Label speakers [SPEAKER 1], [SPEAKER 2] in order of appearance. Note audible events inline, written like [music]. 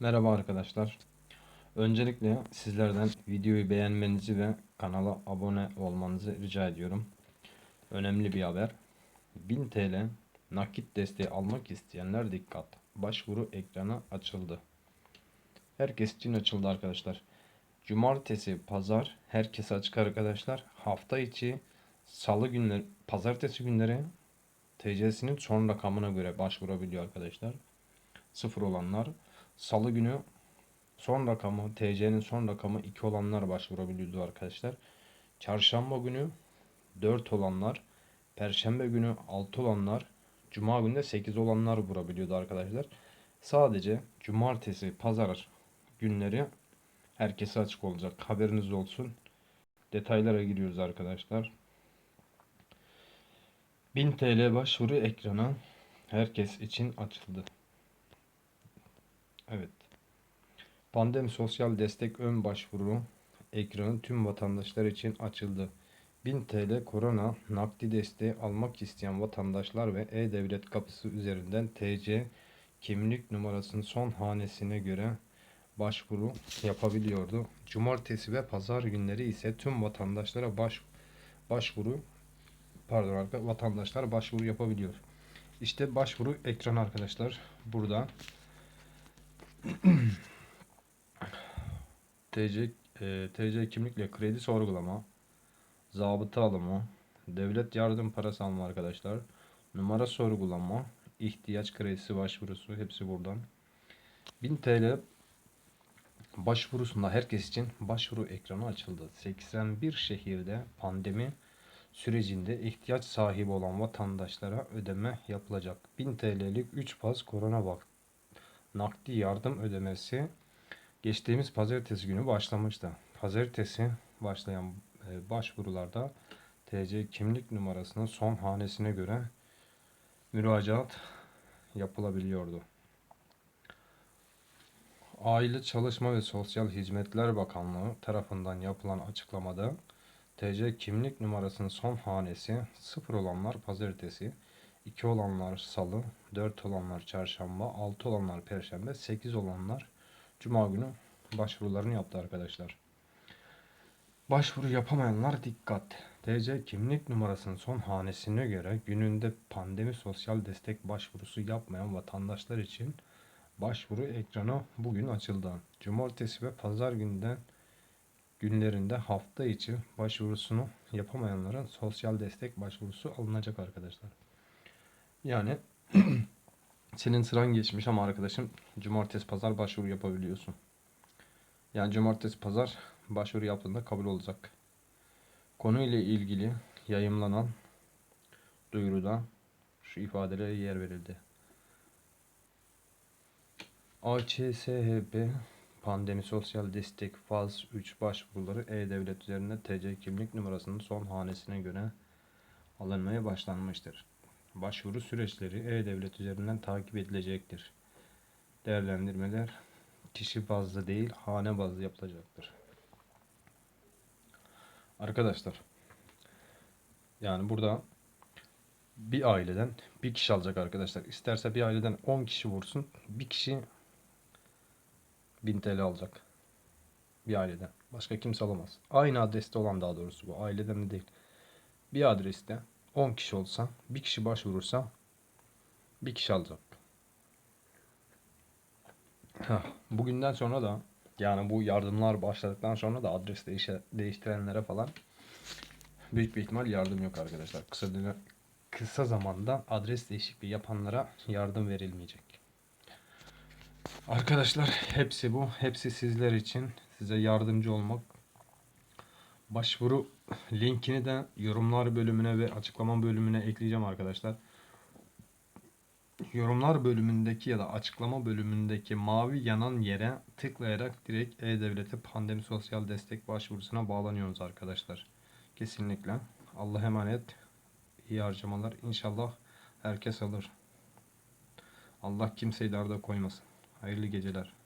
[SPEAKER 1] Merhaba arkadaşlar. Öncelikle sizlerden videoyu beğenmenizi ve kanala abone olmanızı rica ediyorum. Önemli bir haber. 1000 TL nakit desteği almak isteyenler dikkat. Başvuru ekranı açıldı. Herkes için açıldı arkadaşlar. Cumartesi, pazar herkese açık arkadaşlar. Hafta içi salı günleri, pazartesi günleri TC'sinin son rakamına göre başvurabiliyor arkadaşlar. Sıfır olanlar Salı günü son rakamı TC'nin son rakamı 2 olanlar başvurabiliyordu arkadaşlar. Çarşamba günü 4 olanlar, Perşembe günü 6 olanlar, Cuma günü de 8 olanlar vurabiliyordu arkadaşlar. Sadece cumartesi, pazar günleri herkese açık olacak. Haberiniz olsun. Detaylara giriyoruz arkadaşlar. 1000 TL başvuru ekranı herkes için açıldı. Evet. Pandemi Sosyal Destek Ön Başvuru ekranı tüm vatandaşlar için açıldı. 1000 TL korona nakdi desteği almak isteyen vatandaşlar ve E-Devlet kapısı üzerinden TC kimlik numarasının son hanesine göre başvuru yapabiliyordu. Cumartesi ve pazar günleri ise tüm vatandaşlara baş, başvuru pardon arka- vatandaşlar başvuru yapabiliyor. İşte başvuru ekranı arkadaşlar burada. [clears throat] TC, e, TC kimlikle kredi sorgulama, zabıta alımı, devlet yardım parası alma arkadaşlar, numara sorgulama, ihtiyaç kredisi başvurusu hepsi buradan. 1000 TL başvurusunda herkes için başvuru ekranı açıldı. 81 şehirde pandemi sürecinde ihtiyaç sahibi olan vatandaşlara ödeme yapılacak. 1000 TL'lik 3 pas korona nakdi yardım ödemesi geçtiğimiz pazartesi günü başlamıştı. Pazartesi başlayan e, başvurularda TC kimlik numarasının son hanesine göre müracaat yapılabiliyordu. Aile Çalışma ve Sosyal Hizmetler Bakanlığı tarafından yapılan açıklamada TC kimlik numarasının son hanesi 0 olanlar pazartesi, 2 olanlar salı, 4 olanlar çarşamba, 6 olanlar perşembe, 8 olanlar cuma günü başvurularını yaptı arkadaşlar. Başvuru yapamayanlar dikkat. TC kimlik numarasının son hanesine göre gününde pandemi sosyal destek başvurusu yapmayan vatandaşlar için başvuru ekranı bugün açıldı. Cumartesi ve pazar günden günlerinde hafta içi başvurusunu yapamayanların sosyal destek başvurusu alınacak arkadaşlar. Yani [clears throat] senin sıran geçmiş ama arkadaşım cumartesi pazar başvuru yapabiliyorsun. Yani cumartesi pazar başvuru yaptığında kabul olacak. Konuyla ilgili yayımlanan duyuruda şu ifadelere yer verildi. AÇSHB Pandemi Sosyal Destek Faz 3 başvuruları E-Devlet üzerinde TC kimlik numarasının son hanesine göre alınmaya başlanmıştır. Başvuru süreçleri E-Devlet üzerinden takip edilecektir. Değerlendirmeler kişi bazlı değil, hane bazlı yapılacaktır. Arkadaşlar, yani burada bir aileden bir kişi alacak arkadaşlar. İsterse bir aileden 10 kişi vursun, bir kişi 1000 TL alacak. Bir aileden. Başka kimse alamaz. Aynı adreste olan daha doğrusu bu. Aileden de değil. Bir adreste 10 kişi olsa, bir kişi başvurursa bir kişi alacak. Heh, bugünden sonra da yani bu yardımlar başladıktan sonra da adres değişe, değiştirenlere falan büyük bir ihtimal yardım yok arkadaşlar. Kısa dönem, kısa zamanda adres değişikliği yapanlara yardım verilmeyecek. Arkadaşlar hepsi bu. Hepsi sizler için. Size yardımcı olmak. Başvuru linkini de yorumlar bölümüne ve açıklama bölümüne ekleyeceğim arkadaşlar. Yorumlar bölümündeki ya da açıklama bölümündeki mavi yanan yere tıklayarak direkt E-Devlet'e pandemi sosyal destek başvurusuna bağlanıyoruz arkadaşlar. Kesinlikle. Allah emanet. İyi harcamalar. İnşallah herkes alır. Allah kimseyi darda koymasın. Hayırlı geceler.